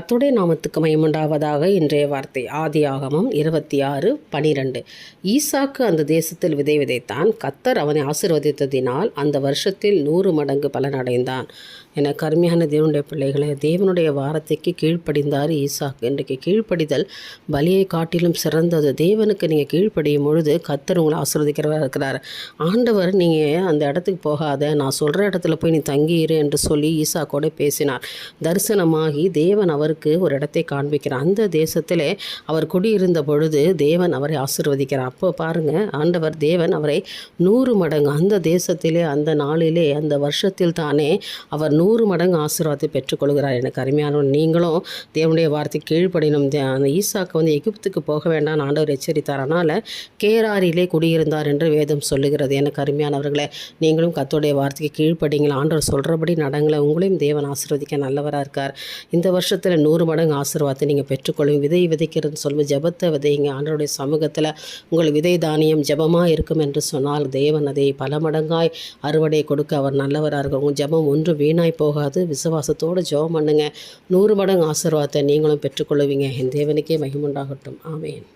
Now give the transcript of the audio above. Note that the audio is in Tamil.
கத்துடைய நாமத்துக்கு மயமுண்டாவதாக இன்றைய வார்த்தை. ஆதி ஆகமம் இருபத்தி ஆறு பனிரெண்டு. ஈசாக்கு அந்த தேசத்தில் விதை விதைத்தான். கத்தர் அவனை ஆசிர்வதித்ததினால் அந்த வருஷத்தில் நூறு மடங்கு பலனடைந்தான். என கருமையான தேவனுடைய பிள்ளைகளை தேவனுடைய வாரத்தைக்கு கீழ்ப்படிந்தார் ஈசாக்கு இன்றைக்கு கீழ்ப்படிதல் பலியை காட்டிலும் சிறந்தது. தேவனுக்கு நீங்கள் கீழ்ப்படியும் பொழுது கத்தர் உங்களை ஆசிர்வதிக்கிறவராக இருக்கிறார். ஆண்டவர் நீங்கள் அந்த இடத்துக்கு போகாத நான் சொல்கிற இடத்துல போய் நீ தங்கியிரு என்று சொல்லி ஈசாக்கோடு பேசினார். தரிசனமாகி தேவன் அவர் அவருக்கு ஒரு இடத்தை காண்பிக்கிறார். அந்த தேசத்திலே அவர் குடியிருந்த பொழுது தேவன் அவரை ஆசிர்வதிக்கிறார். அப்போ பாருங்கள் ஆண்டவர் தேவன் அவரை நூறு மடங்கு அந்த தேசத்திலே அந்த நாளிலே அந்த வருஷத்தில் தானே அவர் நூறு மடங்கு ஆசீர்வாதத்தை பெற்றுக்கொள்கிறார். எனக்கு அருமையான நீங்களும் தேவனுடைய வார்த்தை கீழ்ப்படினும் அந்த ஈசாக்கு வந்து எகிப்துக்கு போக வேண்டாம் ஆண்டவர் எச்சரித்தார். அதனால் கேராரிலே குடியிருந்தார் என்று வேதம் சொல்லுகிறது. எனக்கு அருமையானவர்களே நீங்களும் கத்தோடைய வார்த்தைக்கு கீழ்ப்படிங்களா. ஆண்டவர் சொல்கிறபடி நடங்களை உங்களையும் தேவன் ஆசீர்வதிக்க நல்லவராக இருக்கார். இந்த வருஷத்தில் நூறு மடங்கு ஆசீர்வாதத்தை நீங்கள் பெற்றுக்கொள்ளுங்க. விதை விதைக்கிறதுன்னு சொல்லுவோம் ஜெபத்தை விதைங்க. ஆண்டருடைய சமூகத்தில் உங்கள் விதை தானியம் ஜெபமாக இருக்கும் என்று சொன்னால் தேவன் அதை பல மடங்காய் அறுவடை கொடுக்க அவர் நல்லவராக இருக்கும். உங்கள் ஜெபம் ஒன்றும் வீணாய் போகாது. விசுவாசத்தோடு ஜெபம் பண்ணுங்க. நூறு மடங்கு ஆசீர்வாதத்தை நீங்களும் பெற்றுக்கொள்ளுவீங்க. என் தேவனுக்கே மகிமுண்டாகட்டும் ஆமேன்.